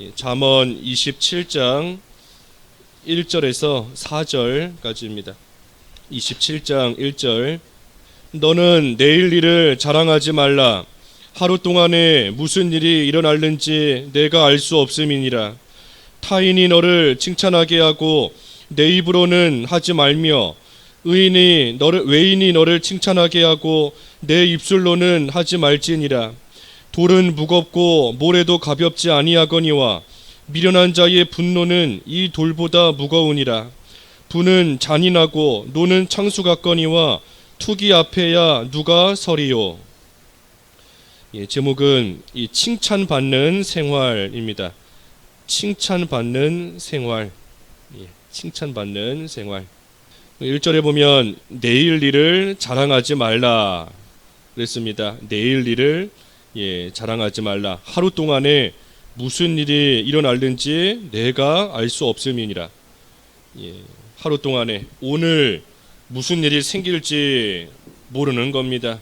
예, 잠언 27장 1절에서 4절까지입니다. 27장 1절. 너는 내일 일을 자랑하지 말라. 하루 동안에 무슨 일이 일어날는지 내가 알 수 없음이니라. 타인이 너를 칭찬하게 하고 내 입으로는 하지 말며 의인이 너를 외인이 너를 칭찬하게 하고 내 입술로는 하지 말지니라 돌은 무겁고 모래도 가볍지 아니하거니와 미련한 자의 분노는 이 돌보다 무거우니라 분은 잔인하고 노는 창수 같거니와 투기 앞에야 누가 서리요 예, 제목은 이 칭찬받는 생활입니다. 칭찬받는 생활. 예, 칭찬받는 생활. 1절에 보면 내일 일을 자랑하지 말라 그랬습니다. 내일 일을 예, 자랑하지 말라. 하루 동안에 무슨 일이 일어날는지 내가 알 수 없음이니라. 예, 하루 동안에 오늘 무슨 일이 생길지 모르는 겁니다.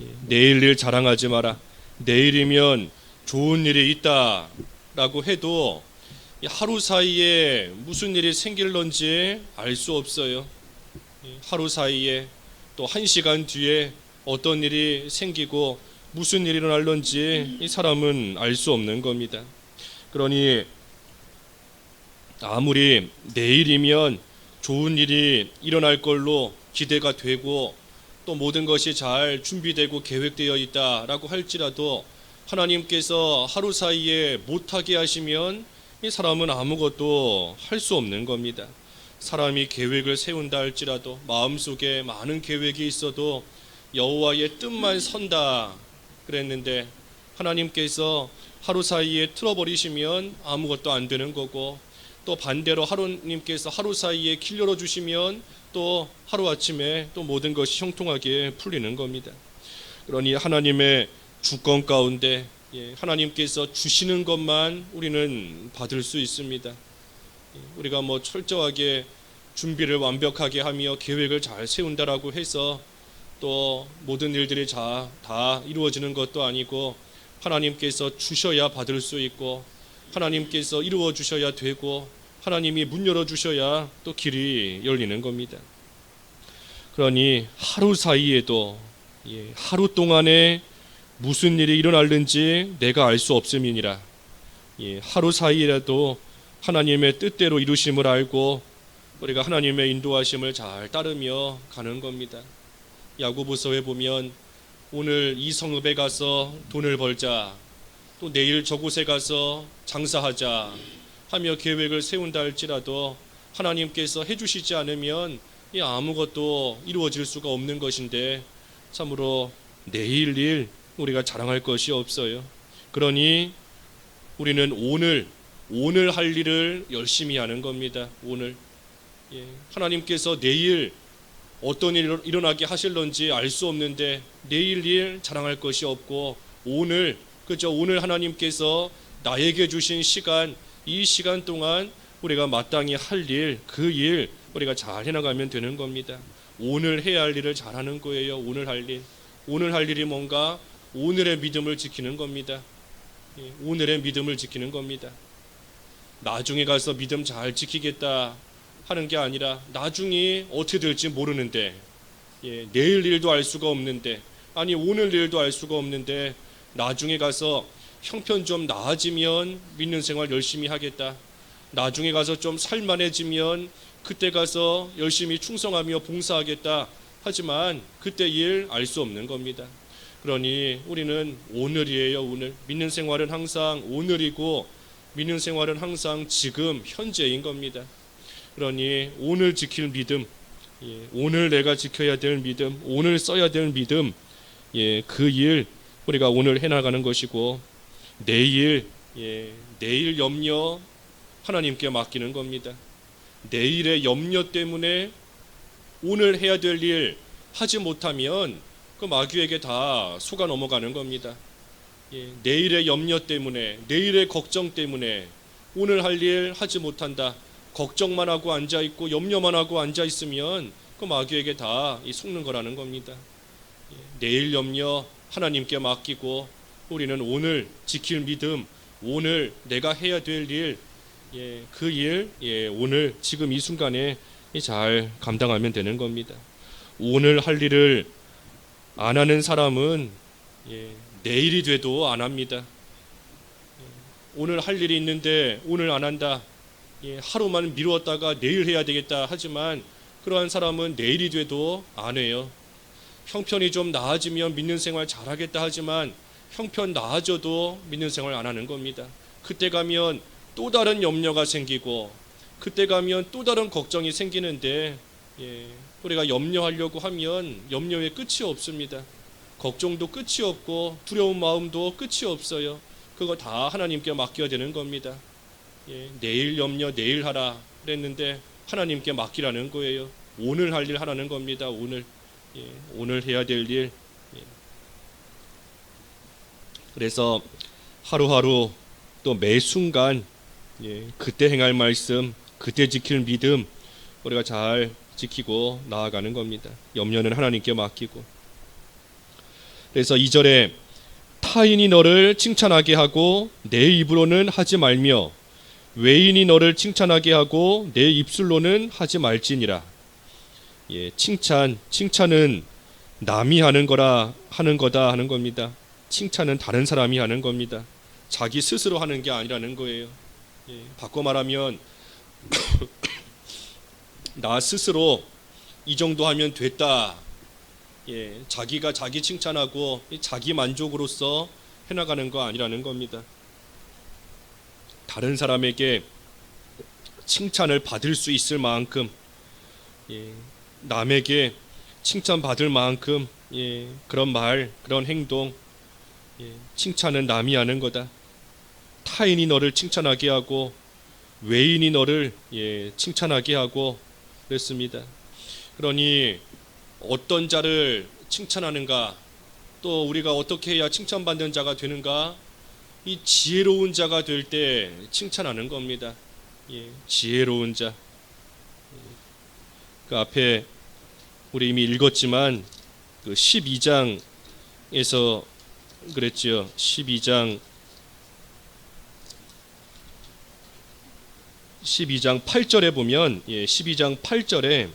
예, 내일 일 자랑하지 마라. 내일이면 좋은 일이 있다라고 해도 이 하루 사이에 무슨 일이 생길런지 알 수 없어요. 예, 하루 사이에 또 한 시간 뒤에 어떤 일이 생기고 무슨 일이 일어날런지 이 사람은 알 수 없는 겁니다. 그러니 아무리 내일이면 좋은 일이 일어날 걸로 기대가 되고 또 모든 것이 잘 준비되고 계획되어 있다라고 할지라도 하나님께서 하루 사이에 못하게 하시면 이 사람은 아무것도 할 수 없는 겁니다. 사람이 계획을 세운다 할지라도 마음속에 많은 계획이 있어도 여호와의 뜻만 선다 그랬는데 하나님께서 하루 사이에 틀어버리시면 아무것도 안 되는 거고 또 반대로 하루님께서 하루 사이에 길 열어 주시면 또 하루 아침에 또 모든 것이 형통하게 풀리는 겁니다. 그러니 하나님의 주권 가운데 예, 하나님께서 주시는 것만 우리는 받을 수 있습니다. 예, 우리가 뭐 철저하게 준비를 완벽하게 하며 계획을 잘 세운다라고 해서 또 모든 일들이 다, 다 이루어지는 것도 아니고 하나님께서 주셔야 받을 수 있고 하나님께서 이루어 주셔야 되고 하나님이 문 열어 주셔야 또 길이 열리는 겁니다. 그러니 하루 사이에도 예, 하루 동안에 무슨 일이 일어날는지 내가 알 수 없음이니라. 예, 하루 사이라도 하나님의 뜻대로 이루심을 알고 우리가 하나님의 인도하심을 잘 따르며 가는 겁니다. 야고보서에 보면 오늘 이 성읍에 가서 돈을 벌자. 또 내일 저곳에 가서 장사하자 하며 계획을 세운다 할지라도 하나님께서 해주시지 않으면 이 아무것도 이루어질 수가 없는 것인데 참으로 내일 일 우리가 자랑할 것이 없어요. 그러니 우리는 오늘 오늘 할 일을 열심히 하는 겁니다. 오늘 예, 하나님께서 내일 어떤 일이 일어나게 하실런지 알 수 없는데 내일 일 자랑할 것이 없고 오늘 그저 오늘 하나님께서 나에게 주신 시간 이 시간 동안 우리가 마땅히 할일그 일 우리가 잘 해나가면 되는 겁니다. 오늘 해야 할 일을 잘하는 거예요. 오늘 할 일. 오늘 할 일이 뭔가 오늘의 믿음을 지키는 겁니다. 예, 오늘의 믿음을 지키는 겁니다. 나중에 가서 믿음 잘 지키겠다 하는 게 아니라 나중에 어떻게 될지 모르는데 예, 내일 일도 알 수가 없는데 아니 오늘 일도 알 수가 없는데 나중에 가서 형편 좀 나아지면 믿는 생활 열심히 하겠다. 나중에 가서 좀 살만해지면 그때 가서 열심히 충성하며 봉사하겠다. 하지만 그때 일 알 수 없는 겁니다. 그러니 우리는 오늘이에요, 오늘. 믿는 생활은 항상 오늘이고 믿는 생활은 항상 지금 현재인 겁니다. 그러니 오늘 지킬 믿음, 예, 오늘 내가 지켜야 될 믿음, 오늘 써야 될 믿음, 예, 그 일 우리가 오늘 해나가는 것이고 내일, 예, 내일 염려 하나님께 맡기는 겁니다. 내일의 염려 때문에 오늘 해야 될 일 하지 못하면 그 마귀에게 다 속아 넘어가는 겁니다. 예, 내일의 염려 때문에, 내일의 걱정 때문에 오늘 할 일 하지 못한다. 걱정만 하고 앉아 있고 염려만 하고 앉아 있으면 그 마귀에게 다 속는 거라는 겁니다. 예, 내일 염려 하나님께 맡기고 우리는 오늘 지킬 믿음, 오늘 내가 해야 될 일, 예, 그 일, 예, 오늘 지금 이 순간에 잘 감당하면 되는 겁니다. 오늘 할 일을 안 하는 사람은 예, 내일이 돼도 안 합니다. 예, 오늘 할 일이 있는데 오늘 안 한다. 예, 하루만 미루었다가 내일 해야 되겠다 하지만 그러한 사람은 내일이 돼도 안 해요. 형편이 좀 나아지면 믿는 생활 잘하겠다 하지만 형편 나아져도 믿는 생활 안 하는 겁니다. 그때 가면 또 다른 염려가 생기고 그때 가면 또 다른 걱정이 생기는데 예, 우리가 염려하려고 하면 염려의 끝이 없습니다. 걱정도 끝이 없고 두려운 마음도 끝이 없어요. 그거 다 하나님께 맡겨야 되는 겁니다. 예, 내일 염려 내일 하라 그랬는데 하나님께 맡기라는 거예요. 오늘 할 일 하라는 겁니다. 오늘 예, 오늘 해야 될 일. 예. 그래서 하루하루 또 매 순간 예, 그때 행할 말씀, 그때 지킬 믿음 우리가 잘 지키고 나아가는 겁니다. 염려는 하나님께 맡기고. 그래서 2절에 타인이 너를 칭찬하게 하고 내 입으로는 하지 말며 외인이 너를 칭찬하게 하고 내 입술로는 하지 말지니라. 예, 칭찬, 칭찬은 남이 하는 거라 하는 거다 하는 겁니다. 칭찬은 다른 사람이 하는 겁니다. 자기 스스로 하는 게 아니라는 거예요. 예, 바꿔 말하면 나 스스로 이 정도 하면 됐다. 예, 자기가 자기 칭찬하고 자기 만족으로서 해나가는 거 아니라는 겁니다. 다른 사람에게 칭찬을 받을 수 있을 만큼 예, 남에게 칭찬받을 만큼 예, 그런 말, 그런 행동, 예, 칭찬은 남이 하는 거다. 타인이 너를 칭찬하게 하고 외인이 너를 예, 칭찬하게 하고 그랬습니다. 그러니 어떤 자를 칭찬하는가, 또 우리가 어떻게 해야 칭찬받는 자가 되는가, 이 지혜로운 자가 될 때 칭찬하는 겁니다. 예, 지혜로운 자. 그 앞에 우리 이미 읽었지만 그 12장에서 그랬지요. 12장 12장 8절에 보면 예, 12장 8절에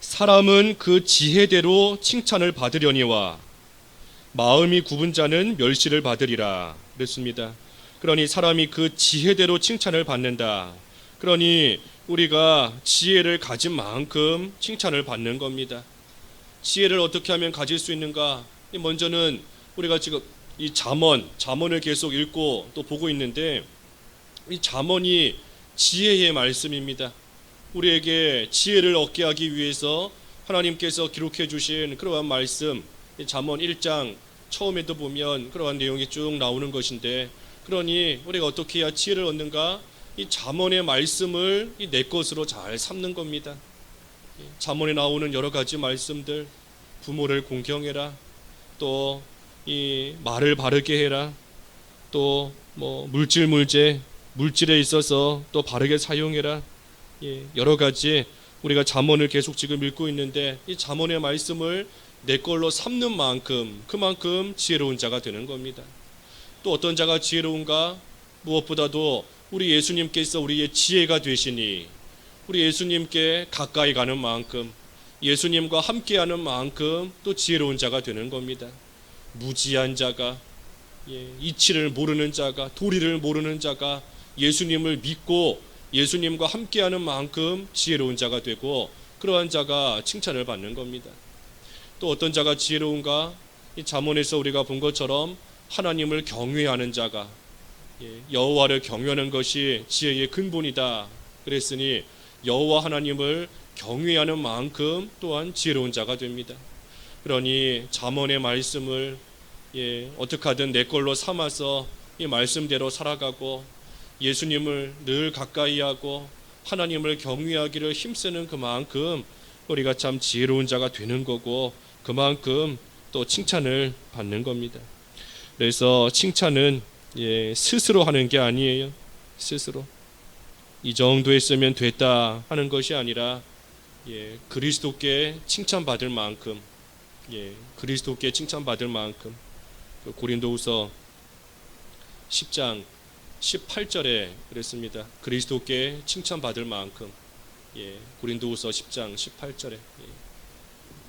사람은 그 지혜대로 칭찬을 받으려니와 마음이 굽은 자는 멸시를 받으리라 그랬습니다. 그러니 사람이 그 지혜대로 칭찬을 받는다. 그러니 우리가 지혜를 가진 만큼 칭찬을 받는 겁니다. 지혜를 어떻게 하면 가질 수 있는가? 먼저는 우리가 지금 이 잠언, 잠언을 계속 읽고 또 보고 있는데 이 잠언이 지혜의 말씀입니다. 우리에게 지혜를 얻게 하기 위해서 하나님께서 기록해 주신 그러한 말씀, 잠언 1장 처음에도 보면 그러한 내용이 쭉 나오는 것인데 그러니 우리가 어떻게 해야 지혜를 얻는가? 이 잠언의 말씀을 내 것으로 잘 삼는 겁니다. 잠언에 나오는 여러 가지 말씀들, 부모를 공경해라, 또 이 말을 바르게 해라, 또 뭐 물질 물제 물질에 있어서 또 바르게 사용해라. 예, 여러 가지 우리가 잠언을 계속 지금 읽고 있는데 이 잠언의 말씀을 내 걸로 삼는 만큼 그만큼 지혜로운 자가 되는 겁니다. 또 어떤 자가 지혜로운가? 무엇보다도 우리 예수님께서 우리의 지혜가 되시니 우리 예수님께 가까이 가는 만큼 예수님과 함께하는 만큼 또 지혜로운 자가 되는 겁니다. 무지한 자가 예, 이치를 모르는 자가 도리를 모르는 자가 예수님을 믿고 예수님과 함께하는 만큼 지혜로운 자가 되고 그러한 자가 칭찬을 받는 겁니다. 또 어떤 자가 지혜로운가? 이 잠언에서 우리가 본 것처럼 하나님을 경외하는 자가 예, 여호와를 경외하는 것이 지혜의 근본이다. 그랬으니 여호와 하나님을 경외하는 만큼 또한 지혜로운 자가 됩니다. 그러니 잠언의 말씀을 예, 어떻게 하든 내 걸로 삼아서 이 말씀대로 살아가고 예수님을 늘 가까이 하고 하나님을 경외하기를 힘쓰는 그만큼 우리가 참 지혜로운 자가 되는 거고 그만큼 또 칭찬을 받는 겁니다. 그래서 칭찬은 예, 스스로 하는 게 아니에요. 스스로 이 정도 했으면 됐다 하는 것이 아니라 예, 그리스도께 칭찬받을 만큼 예, 그리스도께 칭찬받을 만큼 그 고린도후서 10장 18절에 그랬습니다. 그리스도께 칭찬받을 만큼 예, 고린도후서 10장 18절에 예,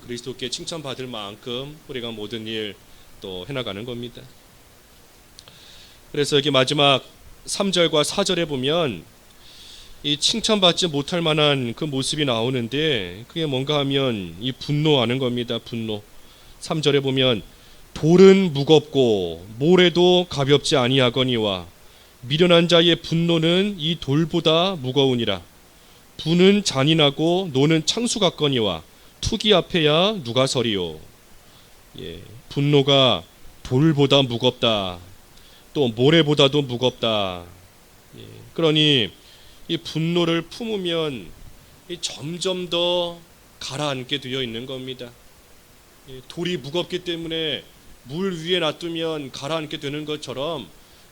그리스도께 칭찬받을 만큼 우리가 모든 일 또 해나가는 겁니다. 그래서 여기 마지막 3절과 4절에 보면 이 칭찬받지 못할 만한 그 모습이 나오는데 그게 뭔가 하면 이 분노하는 겁니다. 분노. 3절에 보면 돌은 무겁고 모래도 가볍지 아니하거니와 미련한 자의 분노는 이 돌보다 무거우니라. 부는 잔인하고 노는 창수 같거니와 투기 앞에야 누가 서리요. 예, 분노가 돌보다 무겁다. 또 모래보다도 무겁다. 예, 그러니 이 분노를 품으면 이 점점 더 가라앉게 되어 있는 겁니다. 예, 돌이 무겁기 때문에 물 위에 놔두면 가라앉게 되는 것처럼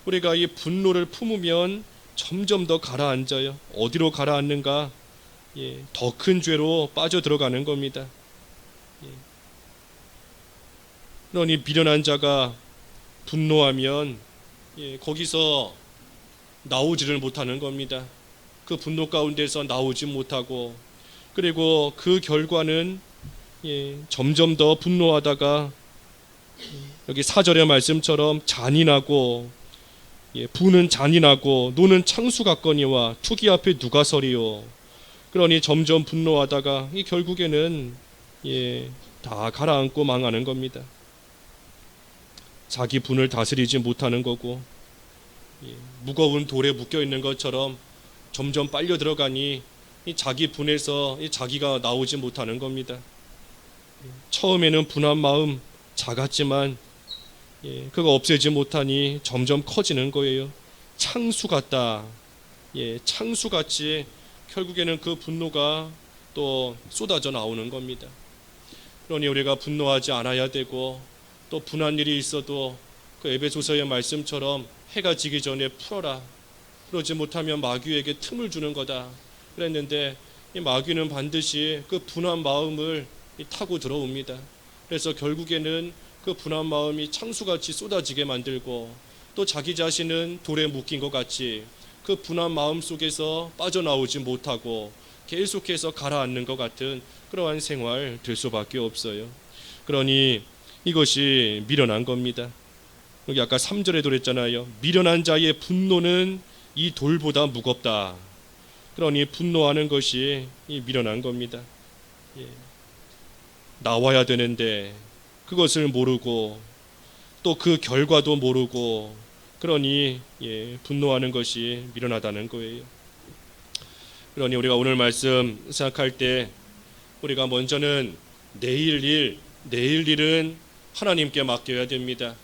우리가 이 분노를 품으면 점점 더 가라앉아요. 어디로 가라앉는가? 예, 더 큰 죄로 빠져 들어가는 겁니다. 예. 그러니 미련한 자가 분노하면 예, 거기서 나오지를 못하는 겁니다. 그 분노 가운데서 나오지 못하고 그리고 그 결과는 예, 점점 더 분노하다가 여기 사절의 말씀처럼 잔인하고 예, 부는 잔인하고 노는 창수 같거니와 투기 앞에 누가 서리요 그러니 점점 분노하다가 이 결국에는 예, 다 가라앉고 망하는 겁니다. 자기 분을 다스리지 못하는 거고 예, 무거운 돌에 묶여 있는 것처럼 점점 빨려 들어가니 이 자기 분에서 이 자기가 나오지 못하는 겁니다. 처음에는 분한 마음 작았지만 예, 그거 없애지 못하니 점점 커지는 거예요. 창수 같다. 예, 창수 같이 결국에는 그 분노가 또 쏟아져 나오는 겁니다. 그러니 우리가 분노하지 않아야 되고 또 분한 일이 있어도 그 에베소서의 말씀처럼 해가 지기 전에 풀어라. 그러지 못하면 마귀에게 틈을 주는 거다. 그랬는데 이 마귀는 반드시 그 분한 마음을 이 타고 들어옵니다. 그래서 결국에는 그 분한 마음이 창수같이 쏟아지게 만들고 또 자기 자신은 돌에 묶인 것 같이 그 분한 마음 속에서 빠져나오지 못하고 계속해서 가라앉는 것 같은 그러한 생활 될 수밖에 없어요. 그러니 이것이 미련한 겁니다. 여기 아까 3절에도 그랬잖아요. 미련한 자의 분노는 이 돌보다 무겁다. 그러니 분노하는 것이 이 미련한 겁니다. 예. 나와야 되는데 그것을 모르고 또 그 결과도 모르고 그러니 예, 분노하는 것이 미련하다는 거예요. 그러니 우리가 오늘 말씀 생각할 때 우리가 먼저는 내일 일, 내일 일은 하나님께 맡겨야 됩니다.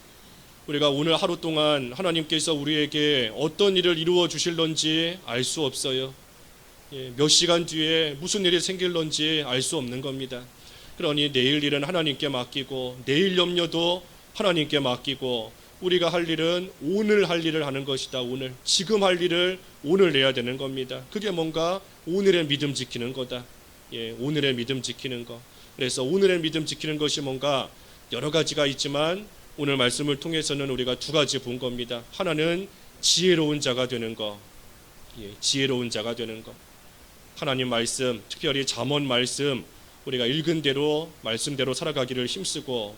우리가 오늘 하루 동안 하나님께서 우리에게 어떤 일을 이루어 주실런지 알 수 없어요. 예, 몇 시간 뒤에 무슨 일이 생길런지 알 수 없는 겁니다. 그러니 내일 일은 하나님께 맡기고 내일 염려도 하나님께 맡기고 우리가 할 일은 오늘 할 일을 하는 것이다. 오늘 지금 할 일을 오늘 내야 되는 겁니다. 그게 뭔가 오늘의 믿음 지키는 거다. 예, 오늘의 믿음 지키는 거. 그래서 오늘의 믿음 지키는 것이 뭔가 여러 가지가 있지만 오늘 말씀을 통해서는 우리가 두 가지 본 겁니다. 하나는 지혜로운 자가 되는 거. 예, 지혜로운 자가 되는 거. 하나님 말씀, 특별히 잠언 말씀 우리가 읽은 대로 말씀대로 살아가기를 힘쓰고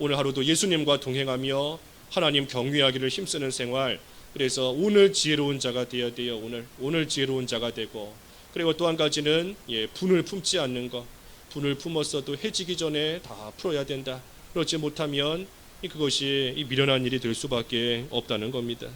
오늘 하루도 예수님과 동행하며 하나님 경외하기를 힘쓰는 생활. 그래서 오늘 지혜로운 자가 되어야 돼요. 오늘 오늘 지혜로운 자가 되고 그리고 또 한 가지는 예, 분을 품지 않는 것. 분을 품었어도 해지기 전에 다 풀어야 된다. 그렇지 못하면 그것이 이 미련한 일이 될 수밖에 없다는 겁니다.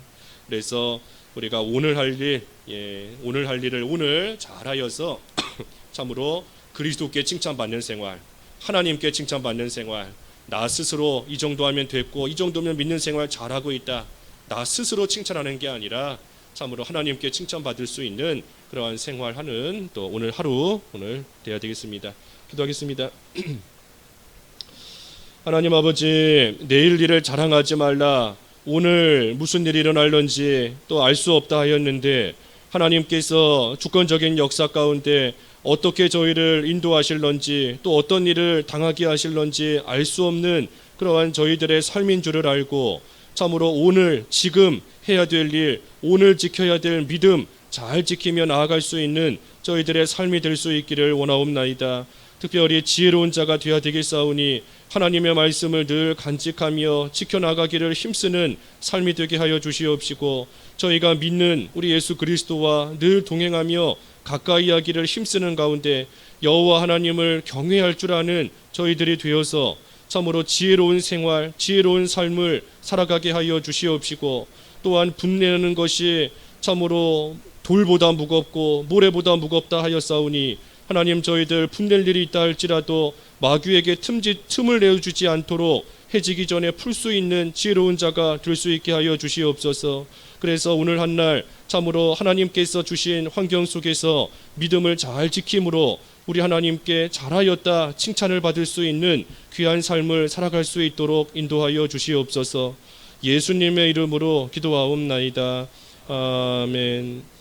그래서 우리가 오늘 할 일, 예, 오늘 할 일을 오늘 잘하여서 참으로 그리스도께 칭찬받는 생활, 하나님께 칭찬받는 생활, 나 스스로 이 정도 하면 됐고 이 정도면 믿는 생활 잘하고 있다. 나 스스로 칭찬하는 게 아니라 참으로 하나님께 칭찬받을 수 있는 그러한 생활하는 또 오늘 하루 오늘 돼야 되겠습니다. 기도하겠습니다. 하나님 아버지 내일 일을 자랑하지 말라 오늘 무슨 일이 일어날런지 또 알 수 없다 하였는데 하나님께서 주권적인 역사 가운데 어떻게 저희를 인도하실런지 또 어떤 일을 당하게 하실런지 알 수 없는 그러한 저희들의 삶인 줄을 알고 참으로 오늘 지금 해야 될 일, 오늘 지켜야 될 믿음 잘 지키며 나아갈 수 있는 저희들의 삶이 될 수 있기를 원하옵나이다. 특별히 지혜로운 자가 되어야 되겠사오니 하나님의 말씀을 늘 간직하며 지켜나가기를 힘쓰는 삶이 되게 하여 주시옵시고 저희가 믿는 우리 예수 그리스도와 늘 동행하며 가까이 하기를 힘쓰는 가운데 여호와 하나님을 경외할 줄 아는 저희들이 되어서 참으로 지혜로운 생활, 지혜로운 삶을 살아가게 하여 주시옵시고 또한 분내는 것이 참으로 돌보다 무겁고 모래보다 무겁다 하였사오니 하나님 저희들 분낼 일이 있다 할지라도 마귀에게 틈지, 틈을 내어주지 않도록 해지기 전에 풀 수 있는 지혜로운 자가 될 수 있게 하여 주시옵소서. 그래서 오늘 한 날 참으로 하나님께서 주신 환경 속에서 믿음을 잘 지킴으로 우리 하나님께 잘하였다 칭찬을 받을 수 있는 귀한 삶을 살아갈 수 있도록 인도하여 주시옵소서. 예수님의 이름으로 기도하옵나이다. 아멘.